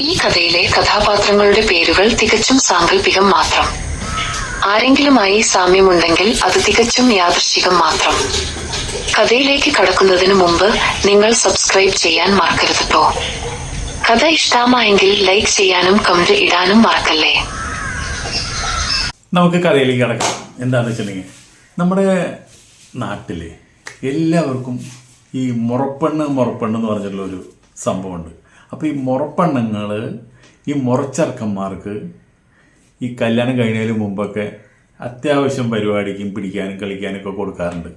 ഈ കഥയിലെ കഥാപാത്രങ്ങളുടെ പേരുകൾ തികച്ചും സാങ്കല്പികം മാത്രം. ആരെങ്കിലുമായി സാമ്യമുണ്ടെങ്കിൽ അത് തികച്ചും യാദൃശികം മാത്രം. കഥയിലേക്ക് കടക്കുന്നതിന് മുമ്പ് നിങ്ങൾ സബ്സ്ക്രൈബ് ചെയ്യാൻ മറക്കരുത് കഥ ഇഷ്ടമായെങ്കിൽ ലൈക്ക് ചെയ്യാനും കമന്റ് ഇടാനും മറക്കല്ലേ? നമുക്ക് കഥയിലേക്ക് കടക്കാം. എന്താണെന്ന് വെച്ചിട്ടുണ്ടെങ്കിൽ നമ്മുടെ നാട്ടിലെ എല്ലാവർക്കും ഈ മുറപ്പെണ്ണ് മുറപ്പെണ്ണ് എന്ന് പറഞ്ഞിട്ടുള്ള ഒരു സംഭവമുണ്ട്. അപ്പോൾ ഈ മുറപ്പെണ്ണുങ്ങൾ ഈ മുറച്ചർക്കന്മാർക്ക് ഈ കല്യാണം കഴിഞ്ഞതിന് മുമ്പൊക്കെ അത്യാവശ്യം പരിപാടിക്കും പിടിക്കാനും കളിക്കാനും ഒക്കെ കൊടുക്കാറുണ്ട്.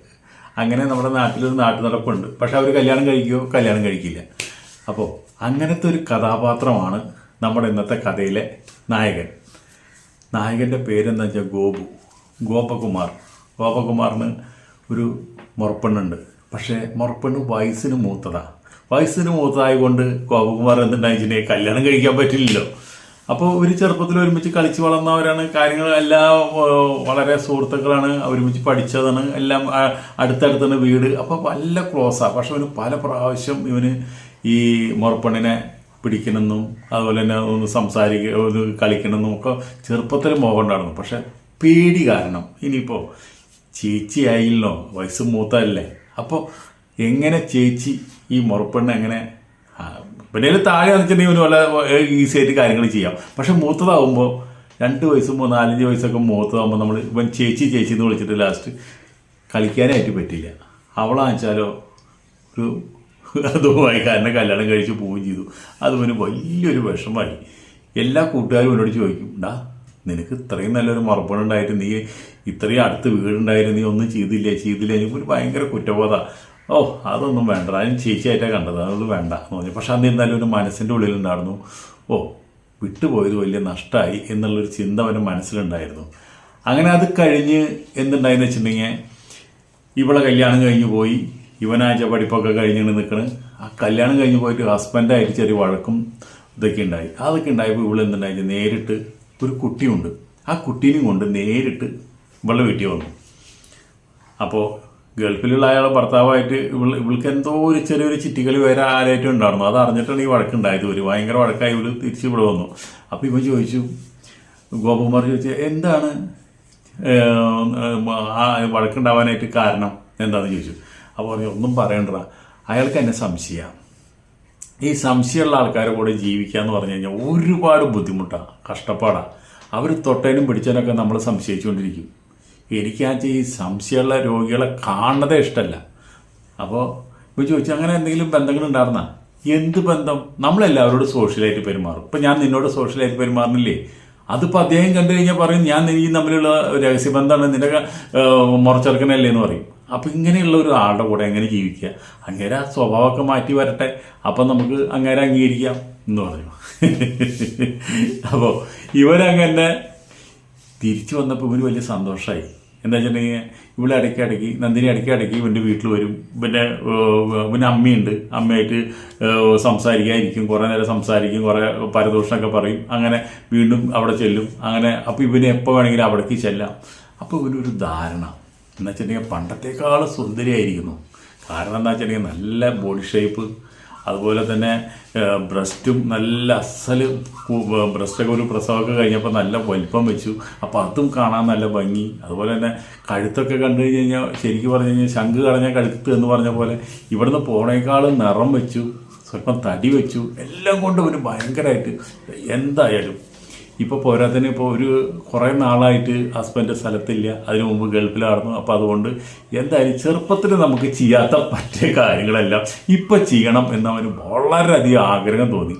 അങ്ങനെ നമ്മുടെ നാട്ടിലൊരു നാട്ടു നടപ്പുണ്ട് പക്ഷെ അവർ കല്യാണം കഴിക്കുമോ കല്യാണം കഴിക്കില്ല. അപ്പോൾ അങ്ങനത്തെ ഒരു കഥാപാത്രമാണ് നമ്മുടെ ഇന്നത്തെ കഥയിലെ നായകൻ. നായകന്റെ പേരെന്താ വെച്ചാൽ ഗോപു. ഗോപകുമാർ. ഗോപകുമാറിന് ഒരു മുറപ്പെണ്ണുണ്ട്. പക്ഷേ മുറപ്പെണ്ണ് വയസ്സിന് മൂത്തതാ. വയസ്സിന് മൂത്തതായതുകൊണ്ട് ഗോപകുമാർ എന്തുണ്ടായി കല്യാണം കഴിക്കാൻ പറ്റില്ലല്ലോ. അപ്പോൾ ഒരു ചെറുപ്പത്തിൽ ഒരുമിച്ച് കളിച്ച് വളർന്നവരാണ് കാര്യങ്ങൾ. എല്ലാം വളരെ സുഹൃത്തുക്കളാണ് ഒരുമിച്ച് പഠിച്ചതാണ്. എല്ലാം അടുത്തടുത്താണ് വീട്. അപ്പോൾ നല്ല ക്ലോസാണ് പക്ഷെ അവന് പല പ്രാവശ്യം ഇവന് ഈ മുറപ്പെണ്ണിനെ പിടിക്കണമെന്നും അതുപോലെ തന്നെ ഒന്ന് സംസാരിക്കുക ഒന്ന് കളിക്കണമെന്നും ഒക്കെ ചെറുപ്പത്തിൽ മോഹം ഉണ്ടായിരുന്നു. പക്ഷെ പേടി കാരണം ഇനിയിപ്പോൾ ചേച്ചിയായില്ലോ. വയസ്സ് മൂത്തല്ലേ അപ്പോൾ എങ്ങനെ ചേച്ചി ഈ മുറപ്പെണ്ണ എങ്ങനെ പിന്നെ താഴെ വന്നിട്ടുണ്ടെങ്കിൽ ഒരു വല്ല ഈസി ആയിട്ട് കാര്യങ്ങൾ ചെയ്യാം. പക്ഷെ മൂത്തതാവുമ്പോൾ രണ്ട് വയസ്സും നാലഞ്ച് വയസ്സൊക്കെ മൂത്തതാകുമ്പോൾ നമ്മൾ ഇവൻ ചേച്ചി ചേച്ചി എന്ന് വിളിച്ചിട്ട് ലാസ്റ്റ് കളിക്കാനായിട്ട് പറ്റില്ല. അവളാച്ചാലോ ഒരു അതുമായി കാരണം കല്യാണം കഴിച്ച് പോവുകയും ചെയ്തു. അത് പിന്നെ വലിയൊരു വിഷമായി. എല്ലാ കൂട്ടുകാരും എന്നോട് ചോദിക്കും ഡാ നിനക്ക് ഇത്രയും നല്ലൊരു മറപ്പണുണ്ടായിട്ട് നീ ഇത്രയും അടുത്ത് വീടുണ്ടായിരുന്നു നീ ഒന്നും ചെയ്തില്ലേ ചെയ്തില്ല? എനിക്ക് ഭയങ്കര കുറ്റബോധ. ഓ അതൊന്നും വേണ്ട. അതിന് ചേച്ചിയായിട്ടാണ് കണ്ടത്. അതൊന്നും വേണ്ട എന്ന് പറഞ്ഞു. പക്ഷെ അന്ന് എന്തായാലും ഒരു മനസ്സിന്റെ ഉള്ളിലുണ്ടായിരുന്നു. ഓ വിട്ടുപോയത് വലിയ നഷ്ടമായി എന്നുള്ളൊരു ചിന്ത അവന്റെ മനസ്സിലുണ്ടായിരുന്നു. അങ്ങനെ അത് കഴിഞ്ഞ് എന്തുണ്ടായെന്ന് വെച്ചിട്ടുണ്ടെങ്കിൽ ഇവളെ കല്യാണം കഴിഞ്ഞ് പോയി. ഇവനാഴ്ച പഠിപ്പൊക്കെ കഴിഞ്ഞിട്ട് നിൽക്കണ്. ആ കല്യാണം കഴിഞ്ഞ് പോയിട്ട് ഹസ്ബൻഡായിട്ട് ചെറിയ വഴക്കും ഇതൊക്കെ ഉണ്ടായി. അതൊക്കെ ഉണ്ടായപ്പോൾ ഇവിടെ എന്തുണ്ടായി? നേരിട്ട് ഒരു കുട്ടിയുണ്ട്. ആ കുട്ടീനെയും കൊണ്ട് നേരിട്ട് ഇവളുടെ വീട്ടിൽ വന്നു. അപ്പോൾ ഗൾഫിലുള്ള അയാളെ ഭർത്താവായിട്ട് ഇവൾ ഇവൾക്ക് എന്തോ ഒരു ചെറിയൊരു ചിറ്റികളി വരെ ആരായിട്ടും ഉണ്ടായിരുന്നു. അത് അറിഞ്ഞിട്ടാണ് ഈ വഴക്കുണ്ടായത്. ഒരു ഭയങ്കര വഴക്കായി ഇവൾ തിരിച്ചു ഇവിടെ വന്നു. അപ്പോൾ ഇവൻ ചോദിച്ചു ഗോപകുമാർ ചോദിച്ചു എന്താണ് ആ വഴക്കുണ്ടാവാനായിട്ട് കാരണം എന്താണെന്ന് ചോദിച്ചു? അപ്പോൾ പറഞ്ഞു ഒന്നും പറയണ്ട. അയാൾക്ക് എന്നെ സംശയമാണ് ഈ സംശയമുള്ള ആൾക്കാരെ കൂടെ ജീവിക്കുക എന്ന് പറഞ്ഞു കഴിഞ്ഞാൽ ഒരുപാട് ബുദ്ധിമുട്ടാണ് കഷ്ടപ്പാടാണ് അവർ തൊട്ടേനും പിടിച്ചതിനൊക്കെ നമ്മൾ സംശയിച്ചുകൊണ്ടിരിക്കും. എനിക്കാച്ച ഈ സംശയമുള്ള രോഗികളെ കാണുന്നതേ ഇഷ്ടമല്ല അപ്പോൾ ഇപ്പോൾ ചോദിച്ചു അങ്ങനെ എന്തെങ്കിലും ബന്ധങ്ങൾ ഉണ്ടായിരുന്ന? എന്ത് ബന്ധം? നമ്മളെല്ലാവരോട് സോഷ്യലായിട്ട് പെരുമാറും. ഇപ്പം ഞാൻ നിന്നോട് സോഷ്യലായിട്ട് പെരുമാറുന്നില്ലേ? അതിപ്പോൾ അദ്ദേഹം കണ്ടു കഴിഞ്ഞാൽ പറയും ഞാൻ നീ തമ്മിലുള്ള രഹസ്യബന്ധമാണ് നിന്റെ മുറച്ചെടുക്കണല്ലേ എന്ന് പറയും. അപ്പം ഇങ്ങനെയുള്ള ഒരു ആളുടെ കൂടെ എങ്ങനെ ജീവിക്കുക? അങ്ങനെ ആ സ്വഭാവമൊക്കെ മാറ്റി വരട്ടെ. അപ്പം നമുക്ക് അങ്ങേരെ അംഗീകരിക്കാം എന്ന് പറഞ്ഞു. അപ്പോൾ ഇവരങ്ങനെ തിരിച്ചു വന്നപ്പോൾ ഇവന് വലിയ സന്തോഷമായി എന്താ വെച്ചിട്ടുണ്ടെങ്കിൽ ഇവിടെ ഇടയ്ക്ക് ഇടയ്ക്ക് നന്ദിനി ഇടയ്ക്ക് ഇടയ്ക്ക് ഇവന്റെ വീട്ടിൽ വരും. പിന്നെ പിന്നെ അമ്മയുണ്ട്. അമ്മയായിട്ട് സംസാരിക്കാതിരിക്കും. കുറേ നേരം സംസാരിക്കും. കുറേ പരദൂഷണമൊക്കെ പറയും. അങ്ങനെ വീണ്ടും അവിടെ ചെല്ലും. അങ്ങനെ അപ്പോൾ ഇവന് എപ്പോൾ വേണമെങ്കിലും അവിടേക്ക് ചെല്ലാം. അപ്പോൾ ഇവനൊരു ധാരണ. എന്ന് വെച്ചിട്ടുണ്ടെങ്കിൽ പണ്ടത്തേക്കാൾ സുന്ദരിയായിരിക്കുന്നു. കാരണം എന്താ വെച്ചിട്ടുണ്ടെങ്കിൽ നല്ല ബോഡി ഷേപ്പ് അതുപോലെ തന്നെ ബ്രസ്റ്റും നല്ല അസൽ ബ്രസ്റ്റൊക്കെ ഒരു പ്രസവമൊക്കെ കഴിഞ്ഞപ്പോൾ നല്ല വലിപ്പം വെച്ചു. അപ്പോൾ അതും കാണാൻ നല്ല ഭംഗി. അതുപോലെ തന്നെ കഴുത്തൊക്കെ കണ്ടു കഴിഞ്ഞ് കഴിഞ്ഞാൽ ശരിക്കും പറഞ്ഞു കഴിഞ്ഞാൽ ശംഖ് കളഞ്ഞ കഴുത്ത് എന്ന് പറഞ്ഞ പോലെ ഇവിടുന്ന് പോണേക്കാളും നിറം വെച്ചു സ്വല്പം തടി വെച്ചു എല്ലാം കൊണ്ടും ഒരു ഭയങ്കരമായിട്ട് എന്തായാലും ഇപ്പോൾ പോരാത്തതിന് ഇപ്പോൾ ഒരു കുറേ നാളായിട്ട് ഹസ്ബൻഡ് സ്ഥലത്തില്ല. അതിനു മുമ്പ് ഗൾഫിലായിരുന്നു. അപ്പോൾ അതുകൊണ്ട് എന്തായാലും ചെറുപ്പത്തിൽ നമുക്ക് ചെയ്യാത്ത മറ്റേ കാര്യങ്ങളെല്ലാം ഇപ്പൊ ചെയ്യണം എന്നവന് വളരെയധികം ആഗ്രഹം തോന്നി.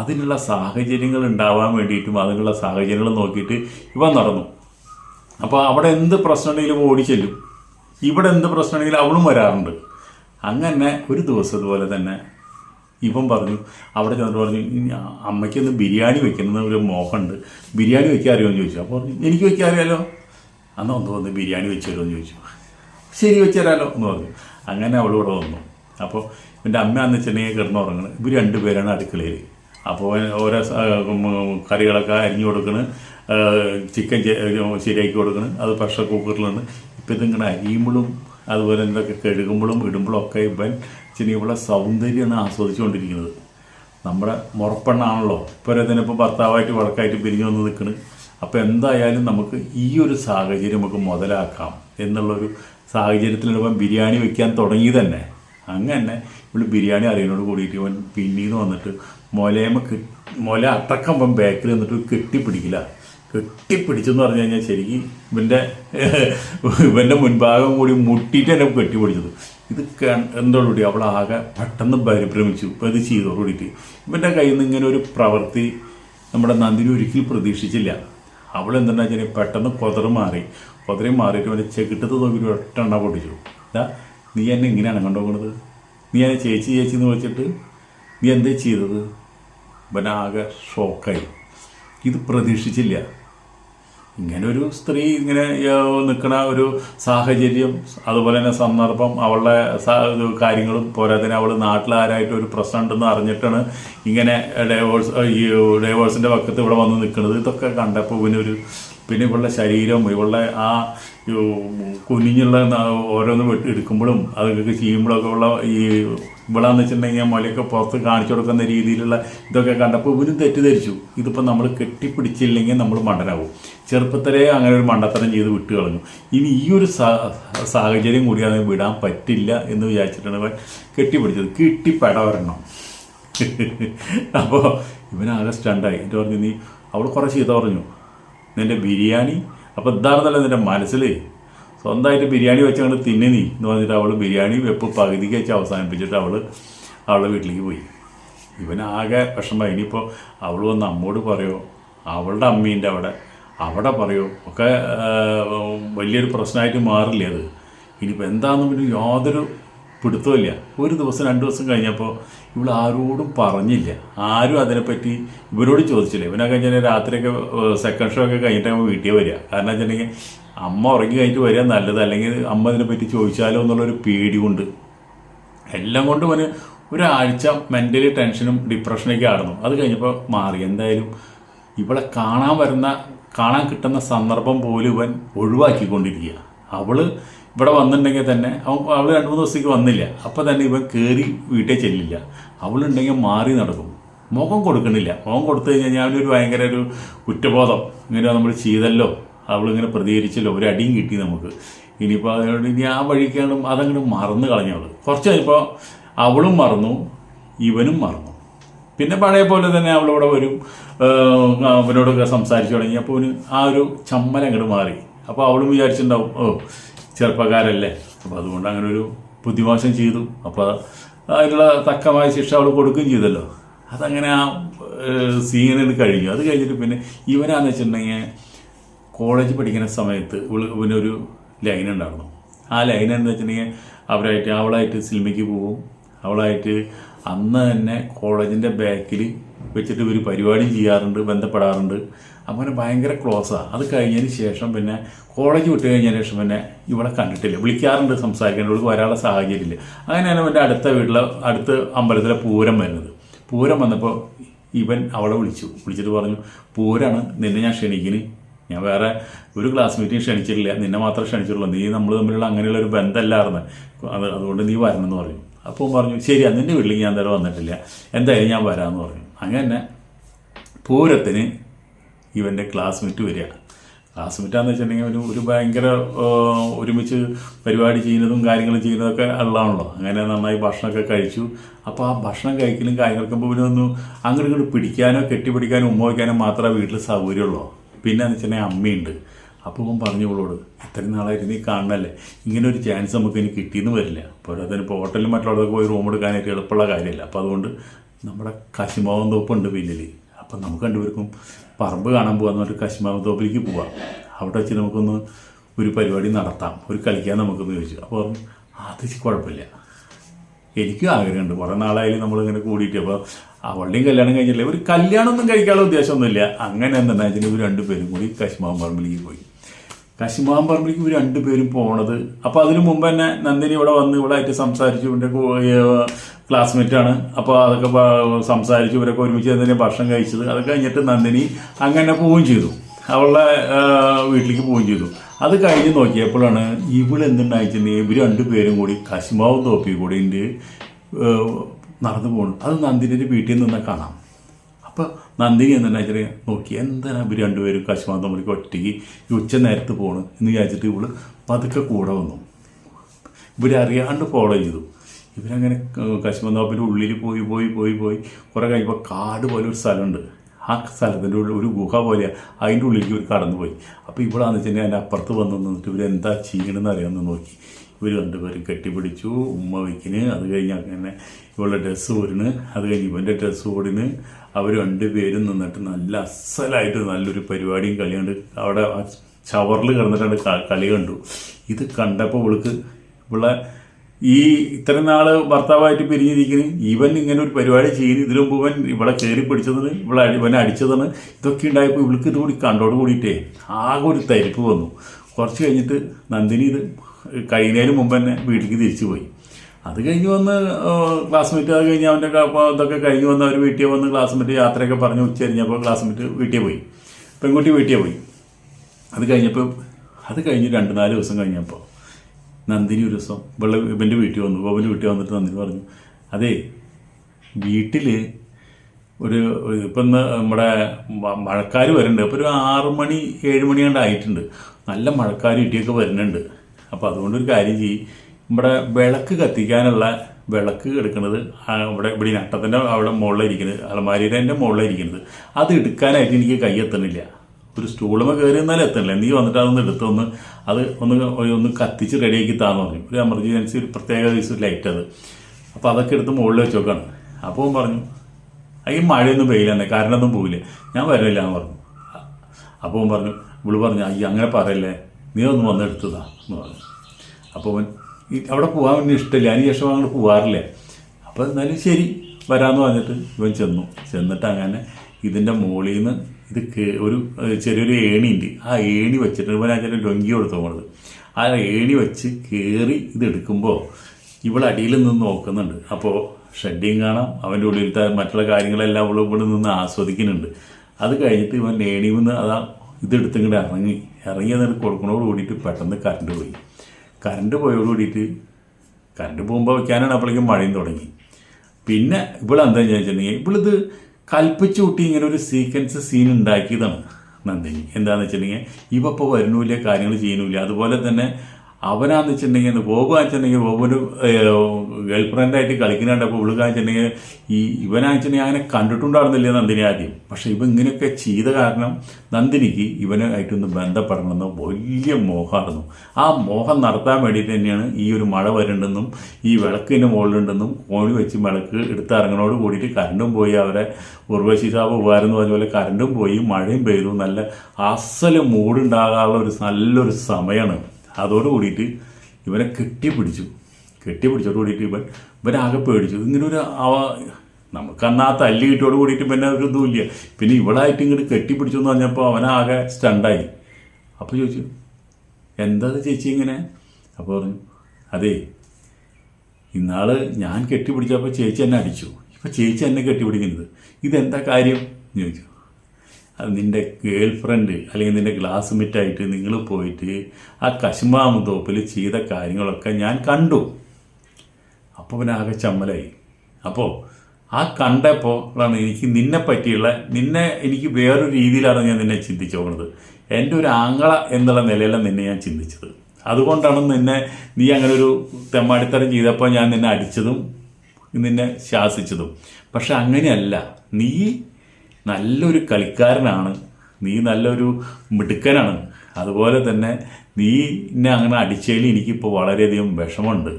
അതിനുള്ള സാഹചര്യങ്ങൾ ഉണ്ടാവാൻ വേണ്ടിയിട്ടും അതിനുള്ള സാഹചര്യങ്ങൾ നോക്കിയിട്ട് ഇവൻ നടന്നു. അപ്പോൾ അവിടെ എന്ത് പ്രശ്നമുണ്ടെങ്കിലും ഓടി ചെല്ലും. ഇവിടെ എന്ത് പ്രശ്നമുണ്ടെങ്കിലും അവളും വരാറുണ്ട്. അങ്ങനെ ഒരു ദിവസം ഇതുപോലെ തന്നെ ഇവൻ പറഞ്ഞു അവിടെ ചെന്നിട്ട് പറഞ്ഞു അമ്മയ്ക്ക് അമ്മയ്ക്കൊന്ന് ബിരിയാണി വെക്കുന്ന ഒരു മോഹമുണ്ട്. ബിരിയാണി വെക്കാൻ അറിയുമെന്ന് ചോദിച്ചു. അപ്പോൾ പറഞ്ഞു എനിക്ക് വെക്കാൻ അറിയാലോ? അന്ന് ഒന്ന് വന്ന് ബിരിയാണി വെച്ച് തരുമോ എന്ന് ചോദിച്ചു. ശരി വെച്ച് തരാമല്ലോ എന്ന് പറഞ്ഞു. അങ്ങനെ അവളിവിടെ വന്നു. അപ്പോൾ എന്റെ അമ്മ അന്ന് വെച്ചിട്ടുണ്ടെങ്കിൽ കിടന്നുറങ്ങണം. ഇവർ രണ്ടുപേരാണ് അടുക്കളയിൽ അപ്പോൾ ഓരോ കറികളൊക്കെ അരിഞ്ഞു കൊടുക്കണ്. ചിക്കൻ ശരിയാക്കി കൊടുക്കണ്. അത് പ്രഷർ കുക്കറിലാണ് ഇപ്പം ഇതിങ്ങനെ അരിയുമ്പോഴും അതുപോലെ എന്തൊക്കെ കഴുകുമ്പോഴും ഇടുമ്പോഴും ഒക്കെ ഇവൻ ഇവിടെ സൗന്ദര്യമാണ് ആസ്വദിച്ചുകൊണ്ടിരിക്കുന്നത്. നമ്മുടെ മുറപ്പെണ്ണാണല്ലോ. ഇപ്പോൾ ഇതിനിപ്പോൾ ഭർത്താവായിട്ട് വഴക്കായിട്ട് പിരിഞ്ഞു വന്ന് നിൽക്കുന്നു അപ്പോൾ എന്തായാലും നമുക്ക് ഈ ഒരു സാഹചര്യം നമുക്ക് മുതലാക്കാം എന്നുള്ളൊരു സാഹചര്യത്തിൽ ഇവൻ ബിരിയാണി വെക്കാൻ തുടങ്ങി തന്നെ. അങ്ങനെ ഇവിടെ ബിരിയാണി അറിയുന്നോട് കൂടിയിട്ട് ഇവൻ പിന്നീന്ന് വന്നിട്ട് മുലയമ്മ മുല മുല അട്ടക്കമ്പം ബാക്കിൽ നിന്നിട്ട് കെട്ടിപ്പിടിക്കില്ല. കെട്ടിപ്പിടിച്ചെന്ന് പറഞ്ഞു കഴിഞ്ഞാൽ ശരിക്കും ഇവന്റെ ഇവന്റെ മുൻഭാഗം കൂടി മുട്ടിയിട്ട് എന്നെ കെട്ടിപ്പിടിച്ചത്. ഇത് എന്തോടുകൂടി ആകെ പെട്ടെന്ന് പരിഭ്രമിച്ചു. ഇപ്പം ഇത് ചെയ്തോടുകൂടിയിട്ട് ഇവന്റെ കയ്യിൽ നിന്ന് ഇങ്ങനെ ഒരു പ്രവൃത്തി നമ്മുടെ നന്ദിനി ഒരിക്കലും പ്രതീക്ഷിച്ചില്ല. അവൾ എന്തുണ്ടാ വെച്ചാൽ പെട്ടെന്ന് കൊതറ് മാറി. കൊതറി മാറിയിട്ട് അവന്റെ ചെകിട്ടത്ത് നോക്കി ഒട്ടെണ്ണ പൊടിച്ചു ഇതാ നീ എന്നെ ഇങ്ങനെയാണ് കണ്ടുപോകുന്നത് നീ എന്നെ ചേച്ചി ചേച്ചി എന്ന് വെച്ചിട്ട് നീ എന്തേ ചെയ്തത്? ഇവനാകെ ഷോക്കായി ഇത് പ്രതീക്ഷിച്ചില്ല. ഇങ്ങനെ ഒരു സ്ത്രീ ഇങ്ങനെ നിൽക്കുന്ന ഒരു സാഹചര്യം അതുപോലെ തന്നെ സന്ദർഭം അവളുടെ കാര്യങ്ങളും പോരാത്തതിന് അവൾ നാട്ടിലാരായിട്ട് ഒരു പ്രശ്നം ഉണ്ടെന്ന് അറിഞ്ഞിട്ടാണ് ഇങ്ങനെ ഡൈവോഴ്സ് ഈ ഡൈവോഴ്സിന്റെ പക്കത്ത് ഇവിടെ വന്ന് നിൽക്കുന്നത് ഇതൊക്കെ കണ്ടപ്പോൾ ഇവനൊരു പിന്നെ ഇവളുടെ ശരീരം ഇവളുടെ ആ കുനിഞ്ഞുള്ള ഓരോന്ന് എടുക്കുമ്പോഴും അതൊക്കെ ചെയ്യുമ്പോഴൊക്കെ ഉള്ള ഈ ഇവിടാന്ന് വെച്ചിട്ടുണ്ടെങ്കിൽ മുലയൊക്കെ പുറത്ത് കാണിച്ചു കൊടുക്കുന്ന രീതിയിലുള്ള ഇതൊക്കെ കണ്ടപ്പോൾ ഇവരും തെറ്റിദ്ധരിച്ചു. ഇതിപ്പോൾ നമ്മൾ കെട്ടിപ്പിടിച്ചില്ലെങ്കിൽ നമ്മൾ മണ്ടനാവും. ചെറുപ്പത്തിലേ അങ്ങനെ ഒരു മണ്ടത്തരം ചെയ്ത് വിട്ടു കളഞ്ഞു. ഇനി ഈ ഒരു സാഹചര്യം കൂടി വിടാൻ പറ്റില്ല എന്ന് വിചാരിച്ചിട്ടാണ് കെട്ടിപ്പിടിച്ചത്. കിട്ടിപ്പെട വരണം അപ്പോൾ ഇവനാകെ സ്റ്റണ്ടായി. എന്നിട്ട് പറഞ്ഞു നീ അവൾ കുറേ ചീത്ത പറഞ്ഞു. നിന്റെ ബിരിയാണി? അപ്പോൾ ഇതാണെന്നല്ല നിന്റെ മനസ്സിൽ സ്വന്തമായിട്ട് ബിരിയാണി വെച്ച് അങ്ങോട്ട് തിന്നെ നീ എന്ന് പറഞ്ഞിട്ട് അവൾ ബിരിയാണി വെപ്പ് പകുതിക്ക് വെച്ച് അവസാനിപ്പിച്ചിട്ട് അവൾ അവളുടെ വീട്ടിലേക്ക് പോയി. ഇവനാകെ വിഷമമായി ഇനിയിപ്പോൾ അവൾ വന്ന് അമ്മോട് പറയോ അവളുടെ അമ്മീന്റെ അവിടെ അവിടെ പറയോ ഒക്കെ വലിയൊരു പ്രശ്നമായിട്ട് മാറില്ലേ അത്? ഇനിയിപ്പോൾ എന്താണെന്ന് പിന്നെ യാതൊരു പിടുത്തമില്ല ഒരു ദിവസം രണ്ട് ദിവസം കഴിഞ്ഞപ്പോൾ ഇവൾ ആരോടും പറഞ്ഞില്ല. ആരും അതിനെപ്പറ്റി ഇവരോട് ചോദിച്ചില്ല. ഇവനൊക്കെ കഴിഞ്ഞാൽ രാത്രിയൊക്കെ സെക്കൻഡ് ഷോ ഒക്കെ കഴിഞ്ഞിട്ട് നമ്മൾ വീട്ടിൽ വരിക. കാരണം വെച്ചിട്ടുണ്ടെങ്കിൽ അമ്മ ഉറങ്ങി കഴിഞ്ഞിട്ട് വരിക നല്ലത്. അല്ലെങ്കിൽ അമ്മ ഇതിനെപ്പറ്റി ചോദിച്ചാലോ എന്നുള്ളൊരു പേടി കൊണ്ട് എല്ലാം കൊണ്ടും അവന് ഒരാഴ്ച മെന്റലി ടെൻഷനും ഡിപ്രഷനൊക്കെ ആയിരുന്നു. അത് കഴിഞ്ഞപ്പോൾ മാറി. എന്തായാലും ഇവളെ കാണാൻ വരുന്ന കാണാൻ കിട്ടുന്ന സന്ദർഭം പോലും ഇവൻ ഒഴിവാക്കിക്കൊണ്ടിരിക്കുക. അവൾ ഇവിടെ വന്നിട്ടുണ്ടെങ്കിൽ തന്നെ അവൻ അവൾ രണ്ട് മൂന്ന് ദിവസത്തേക്ക് വന്നില്ല. അപ്പം തന്നെ ഇവൻ കയറി വീട്ടിൽ ചെല്ലില്ല. അവളുണ്ടെങ്കിൽ മാറി നടക്കും. മുഖം കൊടുക്കണില്ല. മുഖം കൊടുത്തു കഴിഞ്ഞാൽ അവനൊരു ഭയങ്കര ഒരു കുറ്റബോധം. ഇങ്ങനെ നമ്മൾ ചെയ്തല്ലോ. അവളിങ്ങനെ പ്രതികരിച്ചല്ലോ. ഒരു അടിയും കിട്ടി നമുക്ക്. ഇനിയിപ്പോൾ അതിനോട് ഇനി ആ വഴിക്കാണ് അതങ്ങോട്ട് മറന്നു കളഞ്ഞവൾ കുറച്ച് കഴിഞ്ഞപ്പോൾ അവളും മറന്നു ഇവനും മറന്നു. പിന്നെ പഴയ പോലെ തന്നെ അവളിവിടെ വരും. അവനോടൊക്കെ സംസാരിച്ചു തുടങ്ങി. അപ്പോൾ അവന് ആ ഒരു ചമ്മൽ അങ്ങോട്ട് മാറി. അപ്പോൾ അവളും വിചാരിച്ചിട്ടുണ്ടാവും ഓ ചെറുപ്പക്കാരല്ലേ. അപ്പോൾ അതുകൊണ്ട് അങ്ങനെ ഒരു ബുദ്ധിമോശം ചെയ്തു. അപ്പോൾ അതിനുള്ള തക്കമായ ശിക്ഷ അവൾ കൊടുക്കുകയും ചെയ്തല്ലോ. അതങ്ങനെ ആ സീനിന് കഴിഞ്ഞു. അത് കഴിഞ്ഞിട്ട് പിന്നെ ഇവനാന്ന് വെച്ചിട്ടുണ്ടെങ്കിൽ കോളേജ് പഠിക്കുന്ന സമയത്ത് ഇവൾ ഇവനൊരു ലൈൻ ഉണ്ടായിരുന്നു. ആ ലൈൻ എന്ന് വെച്ചിട്ടുണ്ടെങ്കിൽ അവരായിട്ട് അവളായിട്ട് സിനിമയ്ക്ക് പോവും. അവളായിട്ട് അന്ന് തന്നെ കോളേജിന്റെ ബാക്കിൽ വെച്ചിട്ട് ഒരു പരിപാടി ചെയ്യാറുണ്ട് ബന്ധപ്പെടാറുണ്ട്. അങ്ങനെ ഭയങ്കര ക്ലോസാണ് അത് കഴിഞ്ഞതിന് ശേഷം പിന്നെ കോളേജ് വിട്ട് കഴിഞ്ഞതിന് ശേഷം പിന്നെ ഇവിടെ കണ്ടിട്ടില്ല. വിളിക്കാറുണ്ട് സംസാരിക്കാൻ ഇവൾക്ക് വരാനുള്ള സാഹചര്യമില്ല. അങ്ങനെയാണ് എന്റെ അടുത്ത വീട്ടിലെ അടുത്ത അമ്പലത്തിലെ പൂരം വരുന്നത്. പൂരം വന്നപ്പോൾ ഇവൻ അവളെ വിളിച്ചു. വിളിച്ചിട്ട് പറഞ്ഞു പൂരാണ് നിന്നെ ഞാൻ ക്ഷണിക്കുന്നു ഞാൻ വേറെ ഒരു ക്ലാസ്മേറ്റിനും ക്ഷണിച്ചിട്ടില്ല. നിന്നെ മാത്രമേ ക്ഷണിച്ചിട്ടുള്ളൂ. നീ നമ്മൾ തമ്മിലുള്ള അങ്ങനെയുള്ള ഒരു ബന്ധമല്ലായിരുന്നു അത് അതുകൊണ്ട് നീ വരണം എന്ന് പറഞ്ഞു അപ്പോൾ പറഞ്ഞു ശരി നിന്റെ വീട്ടിലേക്ക് ഞാൻ എന്തായാലും വന്നിട്ടില്ല. എന്തായാലും ഞാൻ വരാമെന്ന് പറഞ്ഞു. അങ്ങനെ പൂരത്തിന് ഇവന്റെ ക്ലാസ്മേറ്റ് വരിക. ക്ലാസ്മേറ്റാന്ന് വെച്ചിട്ടുണ്ടെങ്കിൽ ഒരു ഒരു ഭയങ്കര ഒരുമിച്ച് പരിപാടി ചെയ്യുന്നതും കാര്യങ്ങളും ചെയ്യുന്നതൊക്കെ ഉള്ളതാണല്ലോ. അങ്ങനെ നന്നായി ഭക്ഷണമൊക്കെ കഴിച്ചു. അപ്പോൾ ആ ഭക്ഷണം കഴിക്കലും കാര്യങ്ങൾക്കുമ്പോൾ പിന്നെ ഒന്ന് അങ്ങോട്ട് ഇങ്ങോട്ട് പിടിക്കാനോ കെട്ടിപ്പിടിക്കാനോ ഉമ്മ വയ്ക്കാനോ മാത്രമേ വീട്ടിൽ സൗകര്യമുള്ളൂ. പിന്നെ എന്ന് വെച്ചാൽ അമ്മയുണ്ട്. അപ്പോൾ അവൻ പറഞ്ഞു ഇവളോട് ഇത്രയും നാളായിട്ട് നീ കാണണല്ലേ? ഇങ്ങനെ ഒരു ചാൻസ് നമുക്ക് ഇനി കിട്ടിയെന്ന് വരില്ല. പോരാത്തതിന് ഇപ്പോൾ ഹോട്ടലിൽ മറ്റുള്ളവർക്ക് പോയി റൂം എടുക്കാനായിട്ട് എളുപ്പമുള്ള കാര്യമില്ല? അപ്പോൾ അതുകൊണ്ട് നമ്മുടെ കശുമാവൻ തോപ്പുണ്ട് പിന്നിൽ അപ്പം നമുക്ക് രണ്ടുപേർക്കും പറമ്പ് കാണാൻ പോകാന്ന് പറഞ്ഞിട്ട് കശുമാവൻ തോപ്പിലേക്ക് പോവാം. അവിടെ വെച്ച് നമുക്കൊന്ന് ഒരു പരിപാടി നടത്താം. ഒരു കളിക്കാൻ നമുക്കൊന്ന് ചോദിച്ചു. അപ്പോൾ അത് കുഴപ്പമില്ല. എനിക്കും ആഗ്രഹമുണ്ട്. കുറേ നാളായാലും നമ്മളിങ്ങനെ കൂടിയിട്ട്. അപ്പോൾ അവളുടെയും കല്യാണം കഴിഞ്ഞില്ല ഒരു കല്യാണമൊന്നും കഴിക്കാനുള്ള ഉദ്ദേശമൊന്നുമില്ല. അങ്ങനെ എന്താ? വെച്ചാൽ ഇവർ രണ്ടുപേരും കൂടി കശുമാവൻ പറമ്പിലേക്ക് പോയി. കശുമാവൻ പറമ്പിലേക്ക് ഇവർ രണ്ടുപേരും പോണത് അപ്പോൾ അതിനു മുമ്പ് തന്നെ നന്ദിനി ഇവിടെ വന്ന് ഇവിടെ ആയിട്ട് സംസാരിച്ചു. ഇവന്റെ ക്ലാസ്മേറ്റ് ആണ്. അപ്പോൾ അതൊക്കെ സംസാരിച്ചു. ഇവരൊക്കെ ഒരുമിച്ച് തന്നെ ഭക്ഷണം കഴിച്ചത് അത് കഴിഞ്ഞിട്ട് നന്ദിനി അങ്ങനെ പോവുകയും ചെയ്തു. അവളുടെ വീട്ടിലേക്ക് പോവുകയും ചെയ്തു. അത് കഴിഞ്ഞ് നോക്കിയപ്പോഴാണ് ഇവിടെ എന്തുണ്ടായിച്ചെന്ന് ഇവർ രണ്ടുപേരും കൂടി കശുമാവ് തോപ്പി കൂടി ഉണ്ട്. നടന്നു പോകണം അത് നന്ദിനിയുടെ വീട്ടിൽ നിന്ന് കാണാം. അപ്പോൾ നന്ദിനി എന്ന് വെച്ചാൽ നോക്കി? എന്താണ് ഇവർ രണ്ടുപേരും കശുമാന്തമ്മയ്ക്ക് ഒറ്റയ്ക്ക് ഈ ഉച്ച നേരത്ത് പോകണം എന്ന് വിചാരിച്ചിട്ട് ഇവൾ പതുക്കെ കൂടെ വന്നു. ഇവരറിയാണ്ട് ഫോളോ ചെയ്തു. ഇവരങ്ങനെ കശുമന്താപ്പിന്റെ ഉള്ളിൽ പോയി പോയി പോയി പോയി. കുറേ കഴിയുമ്പോൾ കാട് പോലെ ഒരു സ്ഥലമുണ്ട്. ആ സ്ഥലത്തിന്റെ ഉള്ളിൽ ഒരു ഗുഹ പോലെയാണ് അതിന്റെ ഉള്ളിലേക്ക് ഇവർ കടന്നുപോയി. അപ്പോൾ ഇവളാന്ന് വെച്ചിട്ടുണ്ടെങ്കിൽ അതിന്റെ അപ്പുറത്ത് വന്ന് നിന്നിട്ട് ഇവരെന്താ ചെയ്യണമെന്ന് അറിയാമെന്ന് നോക്കി. ഇവർ രണ്ടുപേരും കെട്ടിപ്പിടിച്ചു ഉമ്മ വയ്ക്കിന് അത് കഴിഞ്ഞ് അങ്ങനെ ഇവളുടെ ഡ്രസ്സ് ഓടിന് അത് കഴിഞ്ഞ് ഇവന്റെ ഡ്രസ്സ് ഓടിന് അവർ രണ്ടുപേരും നിന്നിട്ട് നല്ല അസലായിട്ട് നല്ലൊരു പരിപാടിയും കളിയുണ്ട് അവിടെ ഷവറിൽ കിടന്നിട്ടാണ് കളി കണ്ടു. ഇത് കണ്ടപ്പോൾ ഇവൾക്ക് ഇവളെ ഈ ഇത്ര നാൾ ഭർത്താവായിട്ട് പിരിഞ്ഞിരിക്കുന്നു ഇവൻ ഇങ്ങനെ ഒരു പരിപാടി ചെയ്യുന്നു ഇതിനു മുമ്പ് ഇവൻ ഇവിടെ കയറി പിടിച്ചതിന് ഇവിടെ ഇവനെ അടിച്ചതിന് ഇതൊക്കെ ഉണ്ടായപ്പോൾ ഇവൾക്ക് ഇതുകൂടി കണ്ടോട് കൂടിയിട്ടേ ആകെ ഒരു തരിപ്പ് വന്നു. കുറച്ച് കഴിഞ്ഞിട്ട് നന്ദിനി ഇത് കഴിഞ്ഞതിന് മുമ്പ് തന്നെ വീട്ടിലേക്ക് തിരിച്ചു പോയി. അത് കഴിഞ്ഞ് വന്ന് ക്ലാസ്മേറ്റ് അത് കഴിഞ്ഞ് അവന്റെ ഇതൊക്കെ കഴിഞ്ഞ് വന്ന് അവർ വീട്ടിൽ വന്ന് ക്ലാസ്മേറ്റ് യാത്രയൊക്കെ പറഞ്ഞ് ഉച്ച കഴിഞ്ഞപ്പോൾ ക്ലാസ്മേറ്റ് വീട്ടിൽ പോയി. പെൺകുട്ടി വീട്ടിൽ പോയി. അത് കഴിഞ്ഞപ്പോൾ അത് കഴിഞ്ഞ് രണ്ട് നാല് ദിവസം കഴിഞ്ഞപ്പോൾ നന്ദിനി ഒരു ദിവസം വെള്ള ഇവന്റെ വീട്ടിൽ വന്നു. ഗോപന്റെ വീട്ടിൽ വന്നിട്ട് നന്ദിനി പറഞ്ഞു അതെ വീട്ടിൽ ഒരു ഇപ്പം നമ്മുടെ മഴക്കാർ വരുന്നുണ്ട്. അപ്പോൾ ഒരു ആറ് മണി ഏഴ് മണി കണ്ട് ആയിട്ടുണ്ട് നല്ല മഴക്കാർ ഇടിയൊക്കെ വരുന്നുണ്ട്. അപ്പോൾ അതുകൊണ്ട് ഒരു കാര്യം ചെയ്യും. നമ്മുടെ വിളക്ക് കത്തിക്കാനുള്ള വിളക്ക് എടുക്കുന്നത് ഇവിടെ ഇവിടെ നട്ടത്തിന്റെ അവിടെ മുകളിലിരിക്കുന്നത് അലമാരിയുടെ എന്റെ മുകളിലിരിക്കുന്നത് അത് എടുക്കാനായിട്ട് എനിക്ക് കൈ എത്തണില്ല. ഒരു സ്റ്റൂളുമ കയറി എന്നാലും എത്തണില്ല. നീ വന്നിട്ട് അതൊന്ന് എടുത്തൊന്ന് അത് ഒന്ന് ഒന്ന് കത്തിച്ച് റെഡിയാക്കി താന്ന് പറഞ്ഞു. ഒരു എമർജൻസി ഒരു പ്രത്യേക ദിവസം ലൈറ്റ് അത്. അപ്പോൾ അതൊക്കെ എടുത്ത് മുകളിൽ വെച്ച് നോക്കാണ് അപ്പോൾ പറഞ്ഞു ഈ മഴയൊന്നും പെയ്യില്ല കാരണമൊന്നും പോവില്ല. ഞാൻ വരില്ല എന്ന് പറഞ്ഞു. അപ്പോൾ പറഞ്ഞു ഇവൾ പറഞ്ഞു അയ്യ അങ്ങനെ പറയല്ലേ. നീ ഒന്ന് വന്നെടുത്തതാ എന്ന് പറഞ്ഞു. അപ്പോൾ അവൻ അവിടെ പോകാൻ വേണ്ടി ഇഷ്ടമില്ല. അതിന് ശേഷം അങ്ങോട്ട് പോകാറില്ല അപ്പോൾ എന്നാലും ശരി വരാമെന്ന് പറഞ്ഞിട്ട് ഇവൻ ചെന്നു. ചെന്നിട്ട് അങ്ങനെ ഇതിന്റെ മുകളിൽ നിന്ന് ഇത് ഒരു ചെറിയൊരു ഏണിയുണ്ട് ആ ഏണി വെച്ചിട്ട് ഇവൻ അതിന്റെ ലൊങ്കി കൊടുത്തു പോണത് ആ ഏണി വെച്ച് കയറി ഇത് എടുക്കുമ്പോൾ ഇവൾ അടിയിൽ നിന്ന് നോക്കുന്നുണ്ട്. അപ്പോൾ ഷെഡിങ് കാണാം. അവന്റെ ഉള്ളിലത്തെ മറ്റുള്ള കാര്യങ്ങളെല്ലാം അവൾ ഇവിടെ നിന്ന് ആസ്വദിക്കുന്നുണ്ട്. അത് കഴിഞ്ഞിട്ട് ഇവൻ ഏണിയിൽ നിന്ന് അതാ ഇതെടുത്തിങ്ങോട്ട് ഇറങ്ങി. ഇറങ്ങി എന്നിട്ട് കൊടുക്കണോട് കൂടിയിട്ട് പെട്ടെന്ന് കറണ്ട് പോയി. കറണ്ട് പോയോട് കൂടിയിട്ട് കറണ്ട് പോകുമ്പോൾ വയ്ക്കാനാണ് അപ്പോഴേക്കും മഴയും തുടങ്ങി. പിന്നെ ഇവളെന്താ ചോദിച്ചിട്ടുണ്ടെങ്കിൽ ഇവളിത് കൽപ്പിച്ചു കൂട്ടി ഇങ്ങനെ ഒരു സീക്വൻസ് സീൻ ഉണ്ടാക്കിയതാണ് നന്ദിനി. എന്താണെന്ന് വെച്ചിട്ടുണ്ടെങ്കിൽ ഇവ ഇപ്പോൾ വരണമില്ല കാര്യങ്ങൾ ചെയ്യണില്ല അതുപോലെ തന്നെ അവനാന്ന് വെച്ചിട്ടുണ്ടെങ്കിൽ ബോബു വെച്ചിട്ടുണ്ടെങ്കിൽ ബോബുന് ഗേൾ ഫ്രണ്ടായിട്ട് കളിക്കുന്നുണ്ടപ്പോൾ ഇവൾ വെച്ചിട്ടുണ്ടെങ്കിൽ ഈ ഇവനാണെന്നുവെച്ചിട്ടുണ്ടെങ്കിൽ അങ്ങനെ കണ്ടിട്ടുണ്ടായിരുന്നില്ല നന്ദിനി ആദ്യം. പക്ഷെ ഇവ ഇങ്ങനെയൊക്കെ ചെയ്ത കാരണം നന്ദിനിക്ക് ഇവനായിട്ടൊന്ന് ബന്ധപ്പെടണമെന്ന് വലിയ മോഹമായിരുന്നു. ആ മോഹം നടത്താൻ വേണ്ടിയിട്ട് തന്നെയാണ് ഈ ഒരു മഴ വരണ്ടെന്നും ഈ വിളക്കിന്റെ മുകളിലുണ്ടെന്നും കോണി വെച്ച് വിളക്ക് എടുത്തിറങ്ങണോട് കൂടിയിട്ട് കറണ്ടും പോയി. അവരെ ഉർവശി സാബ് ഉപകാരം എന്ന് പറഞ്ഞ പോലെ കറണ്ടും പോയി മഴയും പെയ്തു. നല്ല അസൽ മൂടുണ്ടാകാനുള്ള ഒരു നല്ലൊരു സമയമാണ്. അതോട് കൂടിയിട്ട് ഇവനെ കെട്ടിപ്പിടിച്ചു. കെട്ടിപ്പിടിച്ചോട് കൂടിയിട്ട് ഇവൻ ഇവനാകെ പേടിച്ചു. ഇങ്ങനെ ഒരു അവ നമുക്ക് അന്ന് ആ തല്ലി കിട്ടിയോട് കൂടിയിട്ട് പിന്നെ ഒരു ഇതുമില്ല പിന്നെ ഇവളായിട്ട് ഇങ്ങോട്ട് കെട്ടിപ്പിടിച്ചു എന്ന് പറഞ്ഞപ്പോൾ അവനാകെ സ്റ്റണ്ടായി അപ്പോൾ ചോദിച്ചു എന്താ ചേച്ചി ഇങ്ങനെ? അപ്പോൾ പറഞ്ഞു അതേ ഇന്നാൾ ഞാൻ കെട്ടിപ്പിടിച്ചപ്പോൾ ചേച്ചി എന്നെ അടിച്ചു. ഇപ്പം ചേച്ചി എന്നെ കെട്ടിപ്പിടിക്കുന്നത്. ഇതെന്താ കാര്യം? ചോദിച്ചു. നിന്റെ ഗേൾ ഫ്രണ്ട് അല്ലെങ്കിൽ നിന്റെ ക്ലാസ്മേറ്റായിട്ട് നിങ്ങൾ പോയിട്ട് ആ കശുമാമ തോപ്പിൽ ചെയ്ത കാര്യങ്ങളൊക്കെ ഞാൻ കണ്ടു. അപ്പോൾ പിന്നെ ആകെ ചമ്മലായി. അപ്പോൾ ആ കണ്ടപ്പോൾ ആണ് എനിക്ക് നിന്നെ പറ്റിയുള്ള നിന്നെ എനിക്ക് വേറൊരു രീതിയിലാണ് ഞാൻ നിന്നെ ചിന്തിച്ചു പോകുന്നത് എന്റെ ഒരു ആങ്ങള എന്നുള്ള നിലയിലാണ് നിന്നെ ഞാൻ ചിന്തിച്ചത്. അതുകൊണ്ടാണ് നിന്നെ നീ അങ്ങനെ ഒരു തെമ്മാടിത്തരം ചെയ്തപ്പോൾ ഞാൻ നിന്നെ അടിച്ചതും നിന്നെ ശാസിച്ചതും. പക്ഷെ അങ്ങനെയല്ല. നീ നല്ലൊരു കളിക്കാരനാണ്. നീ നല്ലൊരു മിടുക്കനാണ്. അതുപോലെ തന്നെ നീ എന്നെ അങ്ങനെ അടിച്ചതിൽ എനിക്കിപ്പോൾ വളരെയധികം വിഷമമുണ്ട്.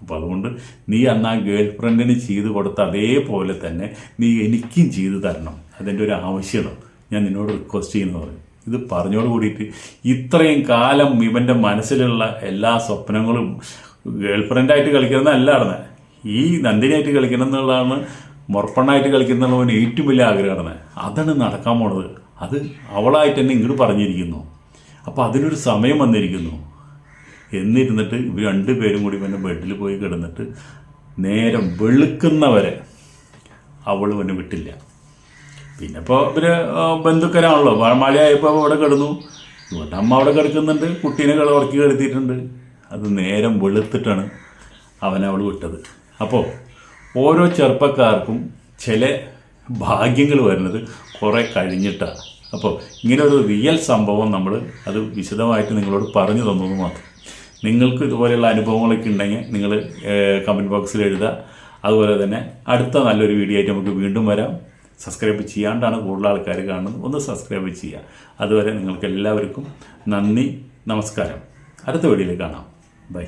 അപ്പോൾ അതുകൊണ്ട് നീ അന്ന് ആ ഗേൾ ഫ്രണ്ടിന് ചെയ്ത് കൊടുത്ത അതേപോലെ തന്നെ നീ എനിക്കും ചെയ്തു തരണം. അതെന്റെ ഒരു ആവശ്യമാണ്. ഞാൻ നിന്നോട് റിക്വസ്റ്റ് ചെയ്യുന്നത് പറയും. ഇത് പറഞ്ഞോട് കൂടിയിട്ട് ഇത്രയും കാലം ഇവന്റെ മനസ്സിലുള്ള എല്ലാ സ്വപ്നങ്ങളും ഗേൾ ഫ്രണ്ടായിട്ട് കളിക്കുന്നതല്ല നടന്നത് ഈ നന്ദിനിയായിട്ട് കളിക്കണം എന്നുള്ളതാണ് മുറപ്പണ്ണായിട്ട് കളിക്കുന്നതാണ് ഏറ്റവും വലിയ ആഗ്രഹമാണ്. അതാണ് നടക്കാൻ പോണത്. അത് അവളായിട്ട് തന്നെ ഇങ്ങോട്ട് പറഞ്ഞിരിക്കുന്നു. അപ്പോൾ അതിനൊരു സമയം വന്നിരിക്കുന്നു. എന്നിരുന്നിട്ട് ഇവർ രണ്ടുപേരും കൂടി പിന്നെ ബെഡിൽ പോയി കിടന്നിട്ട് നേരം വെളുക്കുന്നവരെ അവൾ പിന്നെ വിട്ടില്ല. പിന്നെ ഇപ്പോൾ ഇവർ ബന്ധുക്കരാണല്ലോ. മഴയായപ്പോൾ അവിടെ കിടന്നു. ഇവരുടെ അമ്മ അവിടെ കിടക്കുന്നുണ്ട്. കുട്ടീനെ കള ഉറക്കി കിടത്തിയിട്ടുണ്ട്. അത് നേരം വെളുത്തിട്ടാണ് അവനവൾ വിട്ടത്. അപ്പോൾ ഓരോ ചെറുപ്പക്കാർക്കും ചില ഭാഗ്യങ്ങൾ വരുന്നത് കുറേ കഴിഞ്ഞിട്ടാണ് അപ്പോൾ ഇങ്ങനൊരു റിയൽ സംഭവം നമ്മൾ അത് വിശദമായിട്ട് നിങ്ങളോട് പറഞ്ഞു തന്നു മാത്രം. നിങ്ങൾക്ക് ഇതുപോലെയുള്ള അനുഭവങ്ങളൊക്കെ ഉണ്ടെങ്കിൽ നിങ്ങൾ കമന്റ് ബോക്സിൽ എഴുതുക. അതുപോലെ തന്നെ അടുത്ത നല്ലൊരു വീഡിയോ ആയിട്ട് നമുക്ക് വീണ്ടും വരാം. സബ്സ്ക്രൈബ് ചെയ്യാണ്ടാണ് കൂടുതൽ ആൾക്കാർ കാണുന്നത്. ഒന്ന് സബ്സ്ക്രൈബ് ചെയ്യുക. അതുവരെ നിങ്ങൾക്ക് എല്ലാവർക്കും നന്ദി നമസ്കാരം. അടുത്ത വീഡിയോയിൽ കാണാം. ബൈ